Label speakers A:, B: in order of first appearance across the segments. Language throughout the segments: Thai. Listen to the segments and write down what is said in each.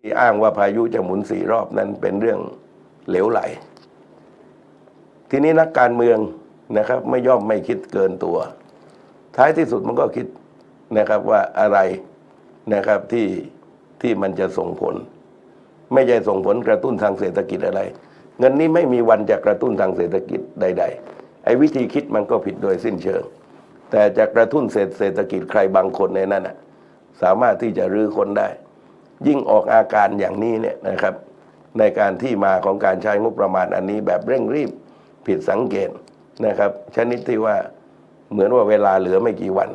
A: ที่อ้างว่าพายุจะหมุนสี่รอบนั้นเป็นเรื่องเหลวไหล ทีนี้นักการเมืองนะครับ ไม่ย่อมไม่คิดเกินตัว ท้ายที่สุดมันก็คิดนะครับว่าอะไรนะครับที่ที่มันจะส่งผล ไม่ใช่ส่งผลกระตุ้นทางเศรษฐกิจอะไร เงินนี้ไม่มีวันจะกระตุ้นทางเศรษฐกิจใด ๆ ไอ้วิธีคิดมันก็ผิดโดยสิ้นเชิง แต่จะกระตุ้นเศรษฐกิจใครบางคนในนั้นสามารถที่จะรื้อคนได้ ยิ่งออกอาการอย่างนี้เนี่ยนะครับ ในการที่มาของการใช้งบประมาณอันนี้แบบเร่งรีบผิดสังเกตนะครับ ชนิดที่ว่าเหมือนว่าเวลาเหลือไม่กี่วัน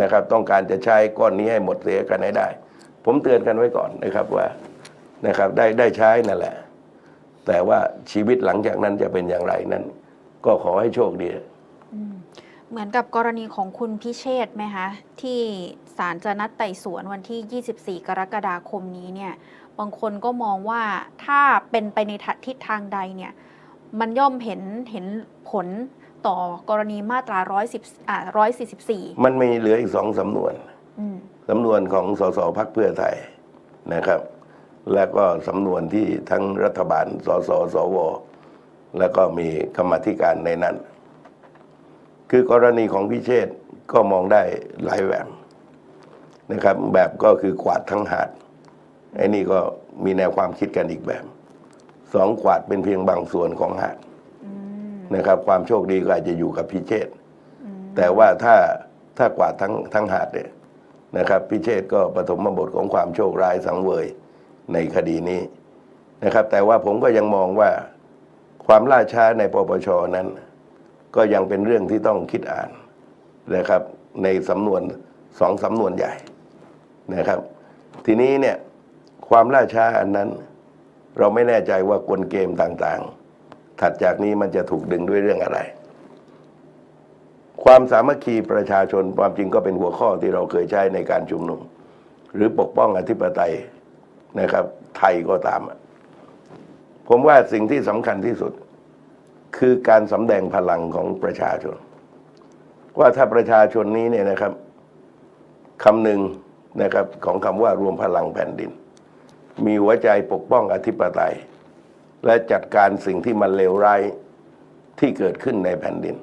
A: นะครับ ต้องการจะใช้ก้อนนี้ให้หมดเสียกันให้ได้ ผมเตือนกันไว้ก่อนนะครับว่านะครับได้ได้ใช้นั่นแหละ แต่ว่าชีวิตหลังจากนั้นจะเป็นอย่างไรนั้น ก็ขอให้โชคดี
B: เหมือนกับกรณีของคุณพิเชษไหมคะ ที่ ศาลจะนัดไต่สวนวันที่ 24 กรกฎาคมนี้เนี่ย บางคนก็มองว่าถ้าเป็นไปในทิศทางใดเนี่ย มันย่อมเห็นเห็นผลต่อกรณีมาตรา110อ่า144
A: มันมีเหลืออีกสองสำนวน
B: อืม
A: สำนวนของสสพักเพื่อไทยนะครับ แล้วก็สำนวนที่ทั้งรัฐบาล สสสว แล้วก็มีกรรมาธิการในนั้น คือกรณีของพิเชษฐ์ก็มองได้หลายแบบ นะครับ แบบก็คือกวาดทั้งหาดไอ้นี่ก็มีแนวความคิดกันอีกแบบสองกวาดเป็นเพียงบางส่วนของหาดนะครับ ความโชคดีก็อาจจะอยู่กับพิเชษแต่ว่าถ้าถ้ากวาดทั้งทั้งหาดเนี่ยนะครับ พิเชษก็ปฐมบทของความโชคร้ายสังเวยในคดีนี้นะครับ แต่ว่าผมก็ยังมองว่าความล่าช้าในปปชนั้น ก็ยังเป็นเรื่องที่ต้องคิดอ่านนะครับ ในสำนวนสองสำนวนใหญ่ นะครับ ทีนี้เนี่ยความล่าช้าอันนั้น เราไม่แน่ใจว่ากลเกมต่างๆ ถัดจากนี้มันจะถูกดึงด้วยเรื่องอะไร ความสามัคคีประชาชนความจริงก็เป็นหัวข้อที่เราเคยใช้ในการชุมนุม หรือปกป้องอธิปไตยนะครับ ไทยก็ตาม ผมว่าสิ่งที่สำคัญที่สุด คือการสำแดงพลังของประชาชน ว่าถ้าประชาชนนี้เนี่ยนะครับคำหนึ่ง นะครับของคำว่ารวมพลังแผ่นดิน มีหัวใจปกป้องอธิปไตย และจัดการสิ่งที่มันเลวร้ายที่เกิดขึ้นในแผ่นดิน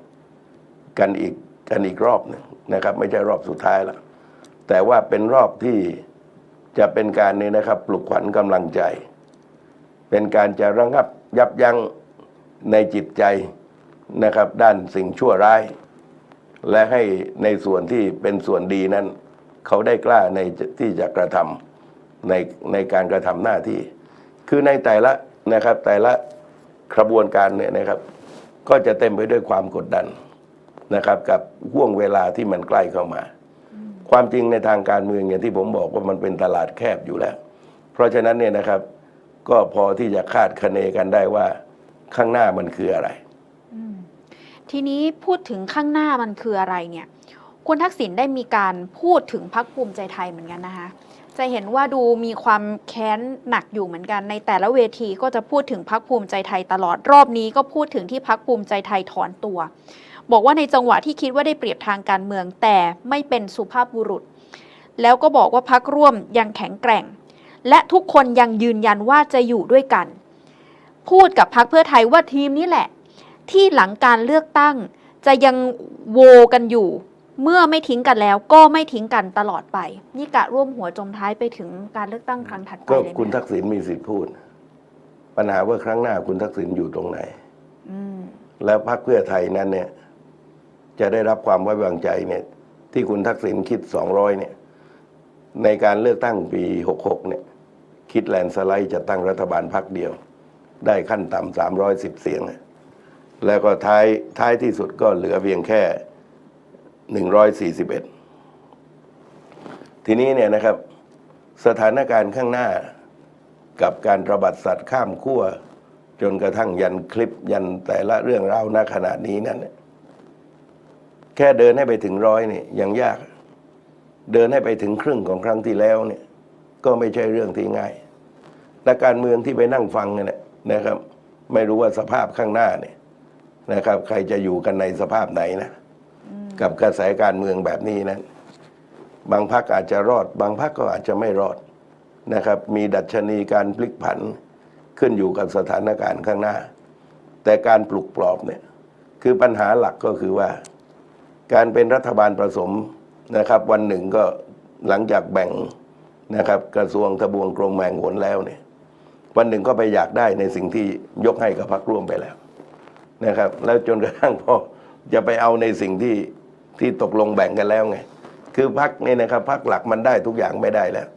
A: กันอีกกันอีกรอบหนึ่งนะครับ ไม่ใช่รอบสุดท้ายแล้วแต่ว่าเป็นรอบที่จะเป็นการนี้นะครับปลุกขวัญกำลังใจ เป็นการจะระงับยับยั้งในจิตใจนะครับ ด้านสิ่งชั่วร้าย และให้ในส่วนที่เป็นส่วนดีนั้น เขาได้กล้าในที่จะกระทำในในการกระทำหน้าที่ คือในแต่ละนะครับแต่ละกระบวนการเนี่ยนะครับ ก็จะเต็มไปด้วยความกดดันนะครับกับห่วงเวลาที่มันใกล้เข้ามา ความจริงในทางการเมืองอย่างที่ผมบอกว่ามันเป็นตลาดแคบอยู่แล้ว เพราะฉะนั้นเนี่ยนะครับ ก็พอที่จะคาดคะเนกันได้ว่าข้างหน้ามันคืออะไร
B: ทีนี้พูดถึงข้างหน้ามันคืออะไรเนี่ย คุณทักษิณได้มีการพูดถึงพักภูมิใจไทยเหมือนกันนะคะ จะเห็นว่าดูมีความแค้นหนักอยู่เหมือนกัน ในแต่ละเวทีก็จะพูดถึงพักภูมิใจไทยตลอดรอบนี้ก็พูดถึงที่พักภูมิใจไทยถอนตัว บอกว่าในจังหวะที่คิดว่าได้เปรียบทางการเมืองแต่ไม่เป็นสุภาพบุรุษ แล้วก็บอกว่าพักร่วมยังแข็งแกร่ง และทุกคนยังยืนยันว่าจะอยู่ด้วยกัน พูดกับพักเพื่อไทยว่าทีมนี้แหละ ที่หลังการเลือกตั้งจะยังโวกันอยู่ เมื่อไม่ทิ้งกันแล้วก็ไม่ทิ้งกันตลอดไป นี่กะร่วมหัวจมท้ายไปถึงการเลือกตั้งครั้งถัดไป
A: ก็
B: เลย
A: คุณ
B: ไหม
A: ทักษิณมีสิทธิ์พูด ปัญหาว่าครั้งหน้าคุณทักษิณอยู่ตรงไหน
B: อืม
A: แล้วพรรคเพื่อไทยนั้นเนี่ย จะได้รับความไว้วางใจเนี่ย ที่คุณทักษิณคิดสองร้อยเนี่ย ในการเลือกตั้งปีหกหกเนี่ย คิดแลนด์สไลด์จะตั้งรัฐบาลพรรคเดียว ได้ขั้นต่ำสามร้อยสิบเสียงแล้วก็ท้ายท้ายที่สุดก็เหลือเพียงแค่ หนึ่งร้อยสี่สิบเอ็ดทีนี้เนี่ยนะครับ สถานการณ์ข้างหน้ากับการระบาดสัตว์ข้ามขั้วจนกระทั่งยันคลิปยันแต่ละเรื่องราวณขณะนี้นั้นแค่เดินให้ไปถึงร้อยเนี่ยยังยาก เดินให้ไปถึงครึ่งของครั้งที่แล้วเนี่ย ก็ไม่ใช่เรื่องที่ง่ายและการเมืองที่ไปนั่งฟังเนี่ยนะครับ ไม่รู้ว่าสภาพข้างหน้าเนี่ยนะครับ ใครจะอยู่กันในสภาพไหนนะ กับกระแสการเมืองแบบนี้นั้น บางพักอาจจะรอด บางพักก็อาจจะไม่รอดนะครับ มีดัชนีการพลิกผันขึ้นอยู่กับสถานการณ์ข้างหน้า แต่การปลุกปลอบเนี่ยคือปัญหาหลักก็คือว่า การเป็นรัฐบาลผสมนะครับ วันหนึ่งก็หลังจากแบ่งนะครับกระทรวงทบวงกรมแมงหนแล้วเนี่ยวันหนึ่งก็ไปอยากได้ในสิ่งที่ยกให้กับพรรคร่วมไปแล้วนะครับ แล้วจนกระทั่งพอจะไปเอาในสิ่งที่ ที่ตกลงแบ่งกันแล้วไง คือพรรคเนี่ยนะครับพรรคหลักมันได้ทุกอย่างไม่ได้แล้ว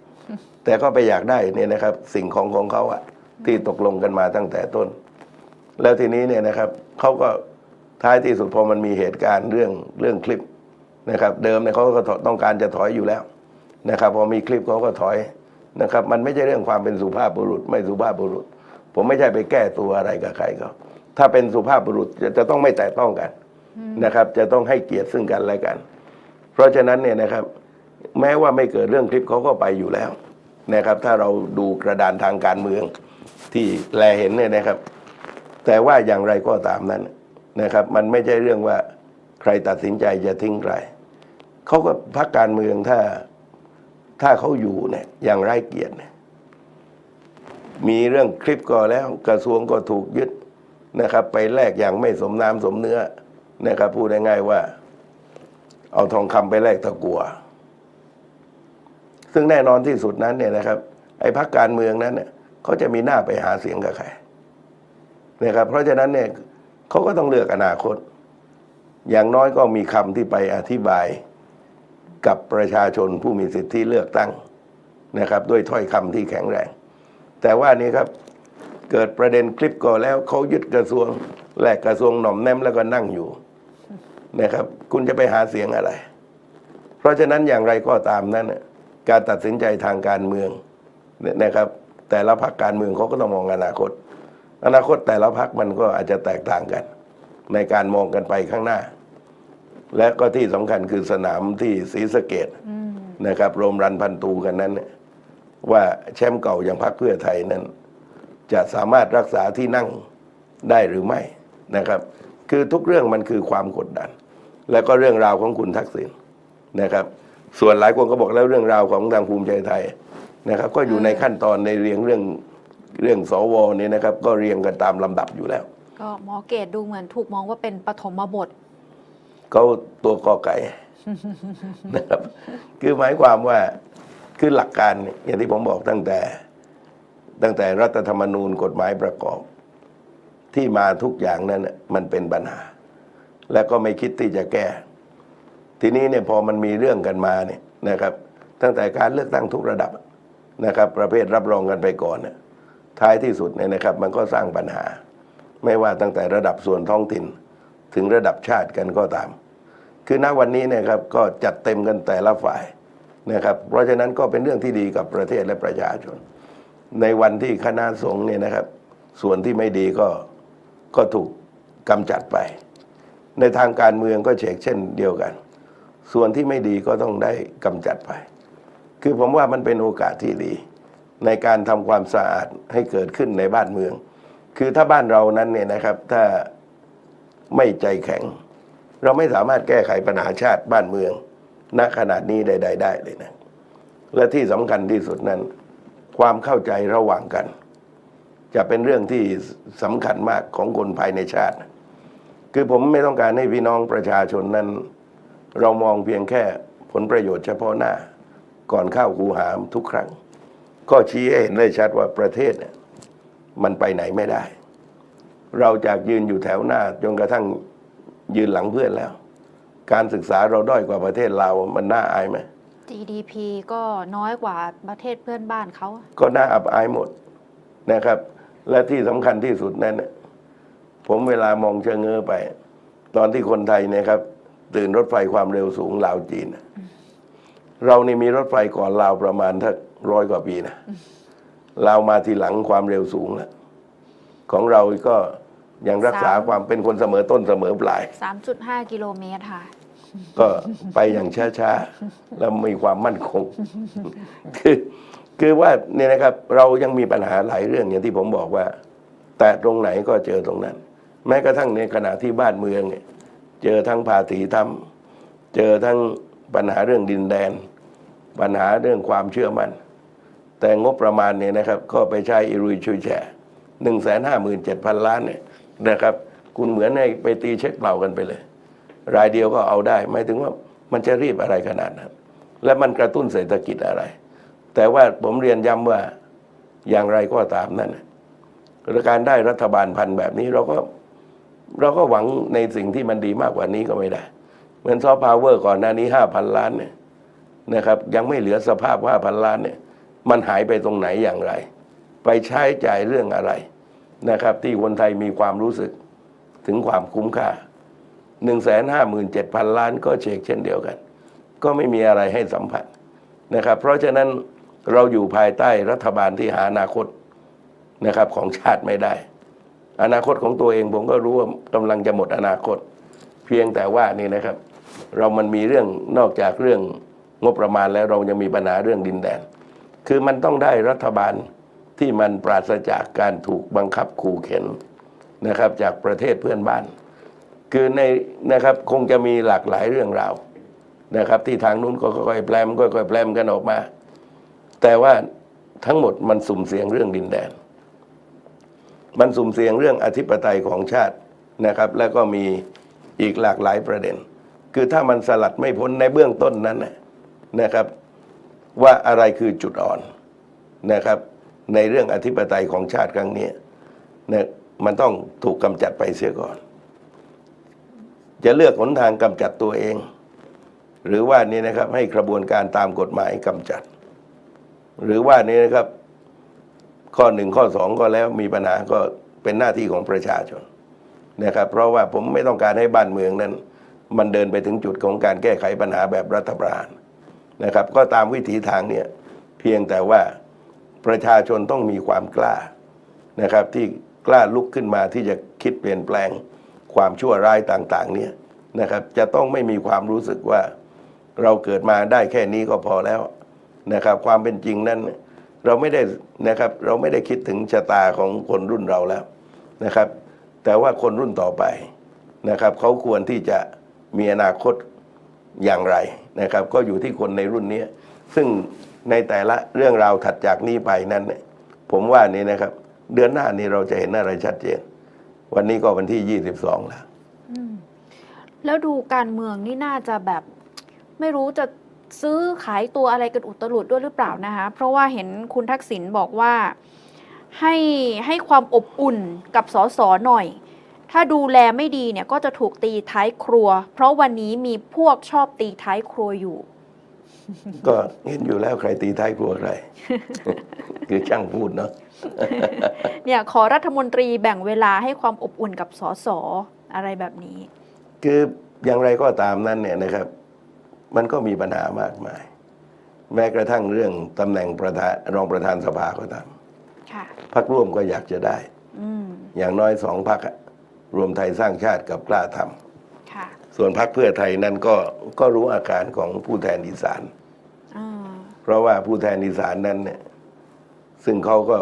A: แต่ก็ไปอยากได้เนี่ยนะครับ สิ่งของของเขาอะที่ตกลงกันมาตั้งแต่ต้น แล้วทีนี้เนี่ยนะครับเขาก็ท้ายที่สุดพอมันมีเหตุการณ์เรื่องเรื่องคลิปนะครับ เดิมเนี่ยเขาก็ต้องการจะถอยอยู่แล้วนะครับพอมีคลิปเขาก็ถอยนะครับ มันไม่ใช่เรื่องความเป็นสุภาพบุรุษ ไม่สุภาพบุรุษ ผมไม่ใช่ไปแก้ตัวอะไรกับใครเขาถ้าเป็นสุภาพบุรุษจะจะต้องไม่แตะต้องกัน นะครับ จะต้องให้เกียรติซึ่งกันและกัน เพราะฉะนั้นเนี่ยนะครับ แม้ว่าไม่เกิดเรื่องคลิปเขาก็ไปอยู่แล้วนะครับ ถ้าเราดูกระดานทางการเมืองที่แลเห็นเนี่ยนะครับ แต่ว่าอย่างไรก็ตามนั้นนะครับ มันไม่ใช่เรื่องว่าใครตัดสินใจจะทิ้งใครเขาก็พักการเมืองถ้าถ้าเขาอยู่เนี่ยอย่างไร้เกียรติมีเรื่องคลิปก็แล้ว กระทรวงก็ถูกยึดนะครับ ไปแลกอย่างไม่สมน้ำสมเนื้อ นะครับพูดง่ายๆว่า เอาทองคำไปแลกตะกัว ซึ่งแน่นอนที่สุดนั้นเนี่ยนะครับ ไอ้พักการเมืองนั้นเนี่ยเขาจะมีหน้าไปหาเสียงกับใครนะครับ เพราะฉะนั้นเนี่ยเขาก็ต้องเลือกอนาคต อย่างน้อยก็มีคำที่ไปอธิบายกับประชาชนผู้มีสิทธิเลือกตั้งนะครับ ด้วยถ้อยคำที่แข็งแรง แต่ว่านี่ครับเกิดประเด็นคลิปก่อนแล้วเขายึดกระทรวงแลกกระทรวงหน่อมแนมแล้วก็นั่งอยู่ นะครับ คุณจะไปหาเสียงอะไร เพราะฉะนั้นอย่างไรก็ตามนั้นน่ะการตัดสินใจทางการเมืองเนี่ยนะครับ แต่ละพรรคการเมืองเขาก็ต้องมองอนาคต อนาคตแต่ละพรรคมันก็อาจจะแตกต่างกัน ในการมองกันไปข้างหน้า และก็ที่สำคัญคือสนามที่ศรีสะเกด
B: อืม
A: นะครับโรมรันพันตูกันนั้นเนี่ยว่าแชมป์เก่าอย่างพรรคเพื่อไทยนั้น จะสามารถรักษาที่นั่งได้หรือไม่นะครับ คือทุกเรื่องมันคือความกดดัน แล้วก็เรื่องราวของคุณทักษิณนะครับ ส่วนหลายคนก็บอกแล้วเรื่องราวของทางภูมิใจไทยนะครับ ก็อยู่ในขั้นตอนในเรียงเรื่องเรื่องสวเนี่ยนะครับ ก็เรียงกันตามลำดับอยู่แล้ว
B: ก็หมอเกตดูเหมือนถูกมองว่าเป็นปฐมบท
A: เขาตัวกอไก่นะครับ คือหมายความว่าคือหลักการเนี่ยอย่างที่ผมบอกตั้งแต่ ตั้งแต่รัฐธรรมนูญกฎหมายประกอบ ที่มาทุกอย่างนั้นน่ะมันเป็นปัญหา และก็ไม่คิดที่จะแก้ ทีนี้เนี่ยพอมันมีเรื่องกันมาเนี่ยนะครับ ตั้งแต่การเลือกตั้งทุกระดับนะครับ ประเภทรับรองกันไปก่อนเนี่ยท้ายที่สุดเนี่ยนะครับ มันก็สร้างปัญหา ไม่ว่าตั้งแต่ระดับส่วนท้องถิ่น ถึงระดับชาติกันก็ตาม คือณวันนี้เนะครับก็จัดเต็มกันแต่ละฝ่ายนะครับ เพราะฉะนั้นก็เป็นเรื่องที่ดีกับประเทศและประชาชน ในวันที่คณะสงฆ์เนี่ยนะครับ ส่วนที่ไม่ดีก็ ก็ถูกกำจัดไป ในทางการเมืองก็เชกเช่นเดียวกัน ส่วนที่ไม่ดีก็ต้องได้กำจัดไป คือผมว่ามันเป็นโอกาสที่ดี ในการทำความสะอาดให้เกิดขึ้นในบ้านเมือง คือถ้าบ้านเรานั้นเนี่ยนะครับถ้าไม่ใจแข็ง เราไม่สามารถแก้ไขปัญหาชาติบ้านเมืองณขนาดนี้ใด ๆ ได้เลยนะ และที่สำคัญที่สุดนั้น ความเข้าใจระหว่างกัน จะเป็นเรื่องที่สำคัญมากของคนภายในชาติ คือผมไม่ต้องการให้พี่น้องประชาชนนั้น เรามองเพียงแค่ผลประโยชน์เฉพาะหน้า ก่อนเข้าคูหามทุกครั้ง ก็ชี้ให้เห็นได้ชัดว่าประเทศเนี่ยมันไปไหนไม่ได้ เราจากยืนอยู่แถวหน้าจนกระทั่งยืนหลังเพื่อนแล้ว การศึกษาเราด้อยกว่าประเทศเราวมันน่าอายไหม
B: GDP ก็น้อยกว่าประเทศเพื่อนบ้านเขา
A: ก็น่าอับอายหมดนะครับ และที่สำคัญที่สุดนั้นน่ะผมเวลามองเชิงเงอไป ตอนที่คนไทยเนะครับ ตื่นรถไฟความเร็วสูงลาวจีนน่ะเรานี่มีรถไฟก่อนลาวประมาณถ้าร้อยกว่าปีนะลาวมาทีหลังความเร็วสูงแล้วของเราก็ยังรักษา
B: สาม
A: ความเป็นคนเสมอต้นเสมอปลาย
B: 3.5 กิโลเมตรค่ะ
A: ก็ไปอย่างช้าๆ แล้วมีความมั่นคง คือ คือว่าเนี่ยนะครับเรายังมีปัญหาหลายเรื่องอย่างที่ผมบอกว่า แต่ตรงไหนก็เจอตรงนั้น แม้กระทั่งในขณะที่บ้านเมืองเนี่ยเจอทั้งภาษีธรรมเจอทั้งปัญหาเรื่องดินแดน ปัญหาเรื่องความเชื่อมัน่นแต่งบประมาณเนี่ยนะครับ ก็ไปใช้อิรุยชุยแฉหนึ่งแสนห้าหมื่นเจ็ดพันล้านเนี่ยนะครับ คุณเหมือนให้ไปตีเช็คเปล่ากันไปเลย รายเดียวก็เอาได้หมายถึงว่ามันจะรีบอะไรขนาดนั้น และมันกระตุ้นเศรษฐกิจอะไร แต่ว่าผมเรียนย้ำว่าอย่างไรก็ตามนั่นการได้รัฐบาลพันธุ์แบบนี้เราก็เราก็หวังในสิ่งที่มันดีมากกว่านี้ก็ไม่ได้ เหมือนซอฟต์พาวเวอร์ก่อนหน้านี้ห้าพันล้านเนี่ยนะครับ ยังไม่เหลือสภาพว่าพันล้านเนี่ย มันหายไปตรงไหนอย่างไร ไปใช้จ่ายเรื่องอะไรนะครับ ที่คนไทยมีความรู้สึกถึงความคุ้มค่าหนึ่งแสนห้าหมื่นเจ็ดพันล้านก็เชกเช่นเดียวกัน ก็ไม่มีอะไรให้สัมผัสนะครับ เพราะฉะนั้น เราอยู่ภายใต้รัฐบาลที่หาอนาคตนะครับของชาติไม่ได้ อนาคตของตัวเองผมก็รู้ว่ากำลังจะหมดอนาคต เพียงแต่ว่านี่นะครับ เรามันมีเรื่องนอกจากเรื่องงบประมาณแล้วเรายังมีปัญหาเรื่องดินแดน คือมันต้องได้รัฐบาลที่มันปราศจากการถูกบังคับขู่เข็นนะครับจากประเทศเพื่อนบ้าน คือในนะครับคงจะมีหลากหลายเรื่องราวนะครับ ที่ทางนู้นก็ค่อยๆแปลมค่อยๆแปลมกันออกมา แต่ว่าทั้งหมดมันสุ่มเสียงเรื่องดินแดน มันสุ่มเสียงเรื่องอธิปไตยของชาตินะครับ แล้วก็มีอีกหลากหลายประเด็น คือถ้ามันสลัดไม่พ้นในเบื้องต้นนั้นนะนะครับ ว่าอะไรคือจุดอ่อนนะครับ ในเรื่องอธิปไตยของชาติครั้งนี้นะมันต้องถูกกำจัดไปเสียก่อน จะเลือกหนทางกำจัดตัวเอง หรือว่านี่นะครับให้กระบวนการตามกฎหมายกำจัด หรือว่านี่นะครับ ข้อหนึ่งข้อสองก็แล้วมีปัญหาก็เป็นหน้าที่ของประชาชนนะครับ เพราะว่าผมไม่ต้องการให้บ้านเมืองนั้น มันเดินไปถึงจุดของการแก้ไขปัญหาแบบรัฐประหารนะครับ ก็ตามวิถีทางเนี่ยเพียงแต่ว่าประชาชนต้องมีความกล้านะครับ ที่กล้าลุกขึ้นมาที่จะคิดเปลี่ยนแปลงความชั่วร้ายต่าง ๆ เนี่ยนะครับ จะต้องไม่มีความรู้สึกว่าเราเกิดมาได้แค่นี้ก็พอแล้ว นะครับความเป็นจริงนั้นเราไม่ได้นะครับเราไม่ได้คิดถึงชะตาของคนรุ่นเราแล้วนะครับ แต่ว่าคนรุ่นต่อไปนะครับเขาควรที่จะมีอนาคตอย่างไรนะครับ ก็อยู่ที่คนในรุ่นนี้ ซึ่งในแต่ละเรื่องราวถัดจากนี้ไปนั้น ผมว่านี่นะครับ เดือนหน้านี้เราจะเห็นอะไรชัดเจน วันนี้ก็วันที่ 22 แล้ว
B: แล้วดูการเมืองนี่น่าจะแบบ ไม่รู้จะ ซื้อขายตัวอะไรกันอุตลุดด้วยหรือเปล่านะคะ เพราะว่าเห็นคุณทักษิณบอกว่าให้ให้ความอบอุ่นกับสสหน่อย ถ้าดูแลไม่ดีเนี่ยก็จะถูกตีท้ายครัว เพราะวันนี้มีพวกชอบตีท้ายครัวอยู่
A: ก็เห็นอยู่แล้วใครตีท้ายครัวใครคือช่างพูดเนาะ
B: เนี่ยขอรัฐมนตรีแบ่งเวลาให้ความอบอุ่นกับสสอะไรแบบนี้
A: คืออย่างไรก็ตามนั้นเนี่ยนะครับ มันก็มีปัญหามากมาย แม้กระทั่งเรื่องตำแหน่งประธานรองประธานสภาก็ตาม
B: ค่ะ
A: พักร่วมก็อยากจะได้
B: อืม
A: อย่างน้อยสองพักรวมไทยสร้างชาติกับกล้าทำ
B: ค่ะ
A: ส่วนพักเพื่อไทยนั้นก็ก็รู้อาการของผู้แทนอีสาน
B: อ่า
A: เพราะว่าผู้แทนอีสานนั้นเนี่ยซึ่งเขาก็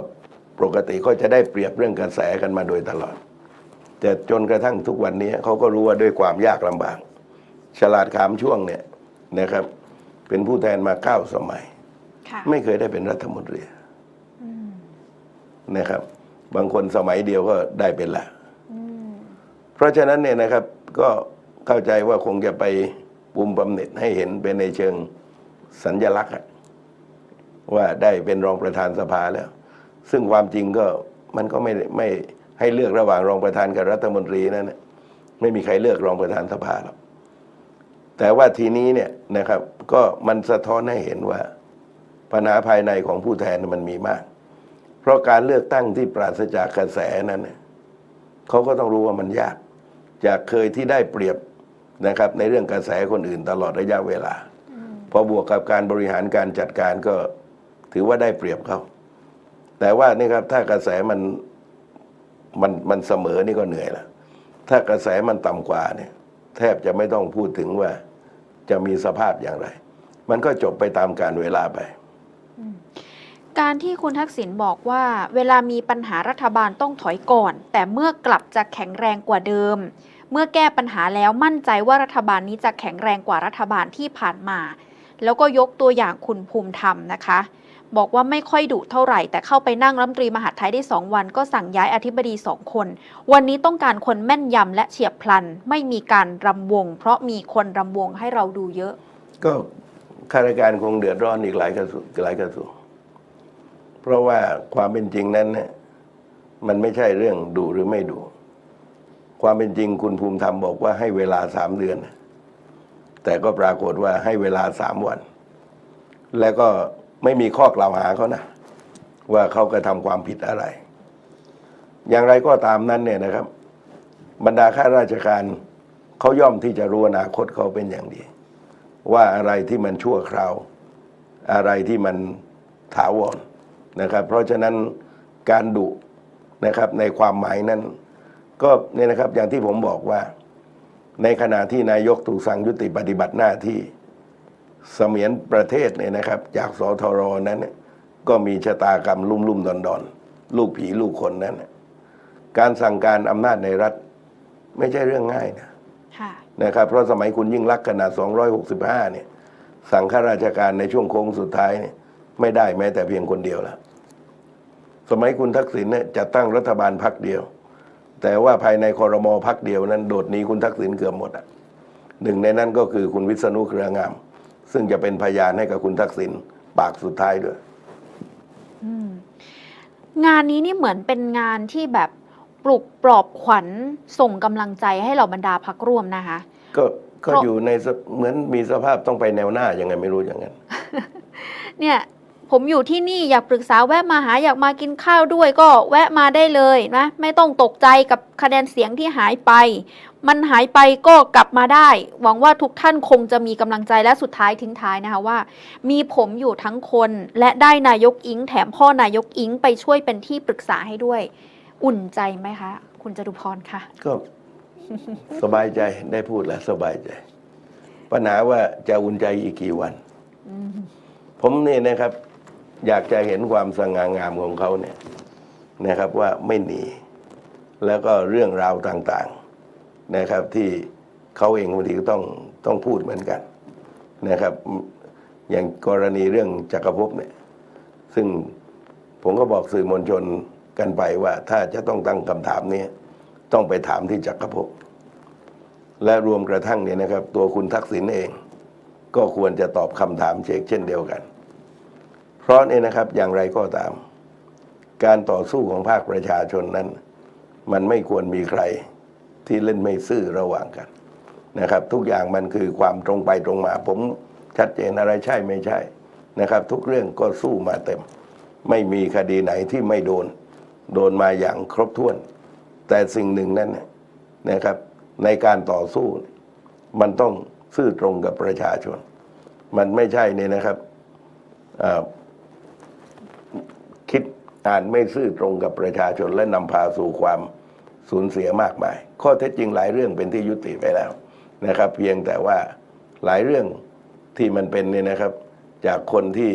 A: ปกติก็จะได้เปรียบเรื่องกระแสกันมาโดยตลอด แต่จนกระทั่งทุกวันนี้เขาก็รู้ว่าด้วยความยากลำบาก ฉลาดขามช่วงเนี่ย นะครับ เป็นผู้แทนมาเก้าสมัย
B: ค่ะ
A: ไม่เคยได้เป็นรัฐมนตรี
B: อืม
A: นะครับ บางคนสมัยเดียวก็ได้เป็นละ
B: อืม
A: เพราะฉะนั้นเนี่ยนะครับก็เข้าใจว่าคงจะไปปุ่มบำเหน็จให้เห็นเป็นในเชิงสัญญลักษณ์อะว่าได้เป็นรองประธานสภาแล้ว ซึ่งความจริงก็มันก็ไม่ไม่ให้เลือกระหว่างรองประธานกับรัฐมนตรีนั่นนะไม่มีใครเลือกรองประธานสภาหรอก แต่ว่าทีนี้เนี่ยนะครับก็มันสะท้อนให้เห็นว่าปัญหาภายในของผู้แทนมันมีมาก เพราะการเลือกตั้งที่ปราศจากกระแสนั้นเนี่ยเขาก็ต้องรู้ว่ามันยาก จากเคยที่ได้เปรียบนะครับในเรื่องกระแสคนอื่นตลอดระยะเวลา
B: อ
A: พอบวกกับการบริหารการจัดการก็ถือว่าได้เปรียบเขาแต่ว่านี่ครับถ้ากระแสมันมันมันเสมอนี่ก็เหนื่อยละถ้ากระแสมันต่ำกว่าเนี่ย แทบจะไม่ต้องพูดถึงว่า จะมีสภาพอย่างไร มันก็จบไปตามการเวลาไป
B: การที่คุณทักษิณบอกว่า เวลามีปัญหารัฐบาลต้องถอยก่อน แต่เมื่อกลับจะแข็งแรงกว่าเดิม เมื่อแก้ปัญหาแล้วมั่นใจว่ารัฐบาลนี้จะแข็งแรงกว่ารัฐบาลที่ผ่านมา แล้วก็ยกตัวอย่างคุณภูมิธรรมนะคะ บอกว่าไม่ค่อยดุเท่าไหร่ แต่เข้าไปนั่งรัฐมนตรีมหาดไทยได้ 2 วัน ก็สั่งย้ายอธิบดีสองคน วันนี้ต้องการคนแม่นยำและเฉียบพลัน ไม่มีการรำวง เพราะมีคนรำวงให้เราดูเยอะ
A: ก็ข้าราชการคงเดือดร้อนอีกหลายกระทรวงหลายกระทรวงเพราะว่าความเป็นจริงนั้นเนี่ยมันไม่ใช่เรื่องดูหรือไม่ดู ความเป็นจริงคุณภูมิธรรมบอกว่าให้เวลาสามเดือน แต่ก็ปรากฏว่าให้เวลาสามวัน แล้วก็ ไม่มีข้อกล่าวหาเขานะว่าเขากระทำความผิดอะไร อย่างไรก็ตามนั้นเนี่ยนะครับ บรรดาข้าราชการเขาย่อมที่จะรู้อนาคตเขาเป็นอย่างดี ว่าอะไรที่มันชั่วคราว อะไรที่มันถาวรนะครับ เพราะฉะนั้นการดุนะครับในความหมายนั้น ก็เนี่ยนะครับอย่างที่ผมบอกว่า ในขณะที่นายกถูกสั่งยุติปฏิบัติหน้าที่ เสมียนประเทศเนี่ยนะครับ จากสทรนั้นเนี่ยก็มีชะตากรรมลุ่มลุ่มดอนดอนๆลูกผีลูกคนนั้นน่ะการสั่งการอำนาจในรัฐไม่ใช่เรื่องง่ายนะ
B: ค่ะ
A: นะครับ เพราะสมัยคุณยิ่งรักษณ์ขนาด 265 เนี่ย สั่งข้าราชการในช่วงโค้งสุดท้ายเนี่ยไม่ได้แม้แต่เพียงคนเดียวแล้วสมัยคุณทักษิณเนี่ยจะตั้งรัฐบาลพักเดียว แต่ว่าภายในคอรมอพักเดียวนั้น โดดหนีคุณทักษิณเกือบหมดอะหนึ่งในนั้นก็คือคุณวิษณุเครืองาม ซึ่งจะเป็นพยานให้กับคุณทักษิณปากสุดท้ายด้วย
B: อืมงานนี้นี่เหมือนเป็นงานที่แบบปลุกปลอบขวัญส่งกำลังใจให้เหล่าบรรดาพักร่วมนะคะ
A: ก็ก็
B: เพราะ
A: อยู่ในสภเหมือนมีสภาพต้องไปแนวหน้ายังไงไม่รู้อย่างนั้น
B: เนี่ยผมอยู่ที่นี่อยากปรึกษาแวะมาหาอยากมากินข้าวด้วยก็แวะมาได้เลยนะ ไม่ต้องตกใจกับคะแนนเสียงที่หายไป มันหายไปก็กลับมาได้ หวังว่าทุกท่านคงจะมีกำลังใจและสุดท้ายทิ้งท้ายนะคะว่า มีผมอยู่ทั้งคนและได้นายกอิง แถมพ่อนายกอิงไปช่วยเป็นที่ปรึกษาให้ด้วย อุ่นใจไหมคะ คุณจตุพรคะ
A: ก็สบายใจได้พูดแล้วสบายใจปัญหาว่าจะอุ่นใจอีกกี่วัน
B: อืม
A: ผมนี่นะครับ อยากจะเห็นความสง่างามของเขาเนี่ยนะครับว่าไม่หนี แล้วก็เรื่องราวต่าง นะครับที่เขาเองบางทีก็ต้องต้องพูดเหมือนกันนะครับ อย่างกรณีเรื่องจักรภพเนี่ยซึ่งผมก็บอกสื่อมวลชนกันไปว่า ถ้าจะต้องตั้งคำถามนี้ต้องไปถามที่จักรภพและรวมกระทั่งเนี่ยนะครับ ตัวคุณทักษิณเอง ก็ควรจะตอบคำถามเชกเช่นเดียวกัน เพราะเนี่ยนะครับอย่างไรก็ตาม การต่อสู้ของภาคประชาชนนั้น มันไม่ควรมีใคร ที่เล่นไม่ซื่อระหว่างกันนะครับ ทุกอย่างมันคือความตรงไปตรงมา ผมชัดเจนอะไรใช่ไม่ใช่นะครับ ทุกเรื่องก็สู้มาเต็ม ไม่มีคดีไหนที่ไม่โดน โดนมาอย่างครบถ้วน แต่สิ่งหนึ่งนั้นเนี่ยนะครับ ในการต่อสู้ มันต้องซื่อตรงกับประชาชน มันไม่ใช่เนี่ยนะครับคิดอ่านไม่ซื่อตรงกับประชาชนและนำพาสู่ความ สูญเสียมากมาย ข้อเท็จจริงหลายเรื่องเป็นที่ยุติไปแล้วนะครับ เพียงแต่ว่าหลายเรื่องที่มันเป็นเนี่ยนะครับ จากคนที่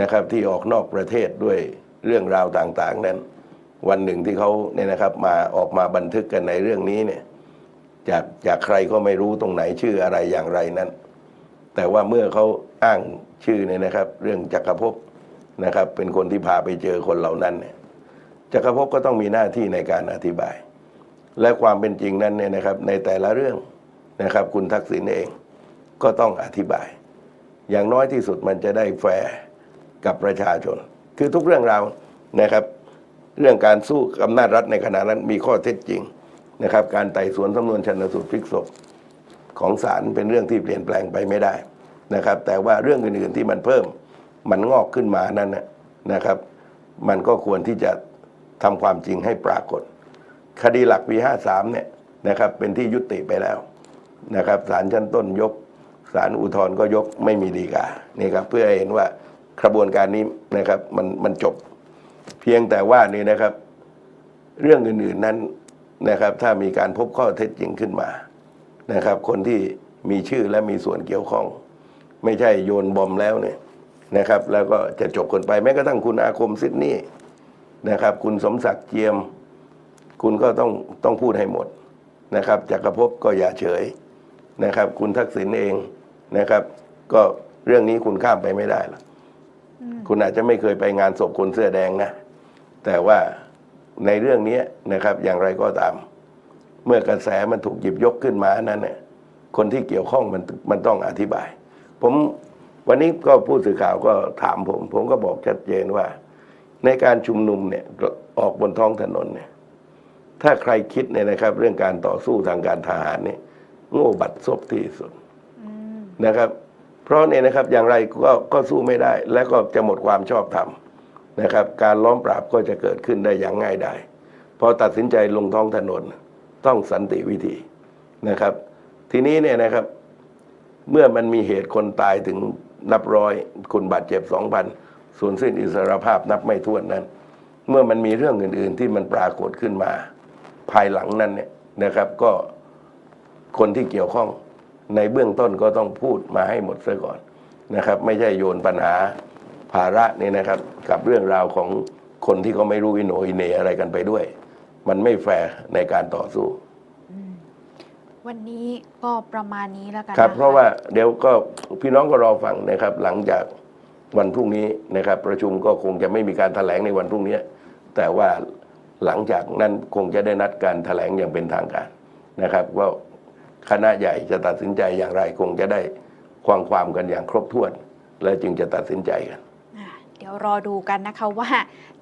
A: นะครับที่ออกนอกประเทศด้วยเรื่องราวต่างๆ นั้น วันหนึ่งที่เขาเนี่ยนะครับ มาออกมาบันทึกกันในเรื่องนี้เนี่ยจากจากใครก็ไม่รู้ตรงไหนชื่ออะไรอย่างไรนั้น แต่ว่าเมื่อเขาอ้างชื่อเนี่ยนะครับ เรื่องจักรภพนะครับ เป็นคนที่พาไปเจอคนเหล่านั้นเนี่ย จักรภพก็ต้องมีหน้าที่ในการอธิบาย และความเป็นจริงนั้นเนี่ยนะครับในแต่ละเรื่องนะครับ คุณทักษิณเองก็ต้องอธิบาย อย่างน้อยที่สุดมันจะได้แฟร์กับประชาชน คือทุกเรื่องราวนะครับ เรื่องการสู้อำนาจรัฐในขณะนั้นมีข้อเท็จจริงนะครับ การไต่สวนสำนวนชันสูตรพลิกศพของศาลเป็นเรื่องที่เปลี่ยนแปลงไปไม่ได้นะครับ แต่ว่าเรื่องอื่นๆที่มันเพิ่มมันงอกขึ้นมานั้นนะครับ มันก็ควรที่จะ ทำความจริงให้ปรากฏ คดีหลักปี53เนี่ยนะครับเป็นที่ยุติไปแล้วนะครับศาลชั้นต้นยกศาลอุทธรณ์ก็ยกไม่มีดีกานี่ครับเพื่อให้เห็นว่ากระบวนการนี้นะครับมันมันจบ เพียงแต่ว่านี่นะครับ เรื่องอื่นๆนั้นนะครับ ถ้ามีการพบข้อเท็จจริงขึ้นมานะครับ คนที่มีชื่อและมีส่วนเกี่ยวข้อง ไม่ใช่โยนบอมแล้วเนี่ยนะครับ แล้วก็จะจบคนไปแม้กระทั่งคุณอาคมซิดนีย์ นะครับ คุณสมศักดิ์เจียม คุณก็ต้องต้องพูดให้หมดนะครับจักรภพก็อย่าเฉยนะครับ คุณทักษิณเองนะครับ ก็เรื่องนี้คุณข้ามไปไม่ได้หรอก
B: อืม
A: คุณอาจจะไม่เคยไปงานศพคนเสื้อแดงนะ แต่ว่าในเรื่องนี้นะครับ อย่างไรก็ตาม เมื่อกระแสมันถูกหยิบยกขึ้นมานั้นเนี่ยคนที่เกี่ยวข้องมันมันต้องอธิบาย ผมวันนี้ก็ผู้สื่อข่าวก็ถามผม ผมก็บอกชัดเจนว่า ในการชุมนุมเนี่ยออกบนท้องถนนเนี่ยถ้าใครคิดเนี่ยนะครับ เรื่องการต่อสู้ทางการทหารเนี่ยโง่บัดซบที่สุด
B: อืม
A: นะครับ เพราะเนี่ยนะครับอย่างไรก็ก็สู้ไม่ได้ และก็จะหมดความชอบธรรมนะครับ การล้อมปราบก็จะเกิดขึ้นได้อย่างง่ายได้พอตัดสินใจลงท้องถนนต้องสันติวิธีนะครับ ทีนี้เนี่ยนะครับ เมื่อมันมีเหตุคนตายถึงนับร้อยคนบาดเจ็บสองพัน สูญสิ้นอิสรภาพนับไม่ถ้วนนั้น เมื่อมันมีเรื่องอื่น ๆ ที่มันปรากฏขึ้นมา ภายหลังนั้นเนี่ยนะครับก็คนที่เกี่ยวข้องในเบื้องต้นก็ต้องพูดมาให้หมดซะก่อนนะครับ ไม่ใช่โยนปัญหาภาระนี่นะครับ กับเรื่องราวของคนที่เขาไม่รู้อิโหนอิเหนอะไรกันไปด้วย มันไม่แฟร์ในการต่อสู้
B: วันนี้ก็ประมาณนี้แล้วกัน
A: ครับ
B: นค
A: เพราะว่าเดี๋ยวก็พี่น้องก็รอฟังนะครับ หลังจาก วันพรุ่งนี้นะครับประชุมก็คงจะไม่มีการแถลงในวันพรุ่งนี้ แต่ว่าหลังจากนั้นคงจะได้นัดการแถลงอย่างเป็นทางการนะครับ ว่าคณะใหญ่จะตัดสินใจอย่างไร คงจะได้ความความกันอย่างครบถ้วน และจึงจะตัดสินใจกัน
B: อะเดี๋ยวรอดูกันนะคะว่า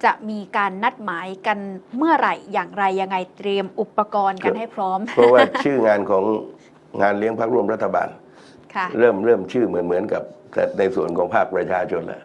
B: จะมีการนัดหมายกันเมื่อไหร่อย่างไรยังไงเตรียมอุปกรณ์กันให้พร้อม
A: เพราะว่าชื่องานของงานเลี้ยงพรรคร่วมรัฐบาล
B: ค่ะ
A: เริ่มเริ่มชื่อเหมือนเหมือนกับ แต่ในส่วนของภาคประชาชนแล้ว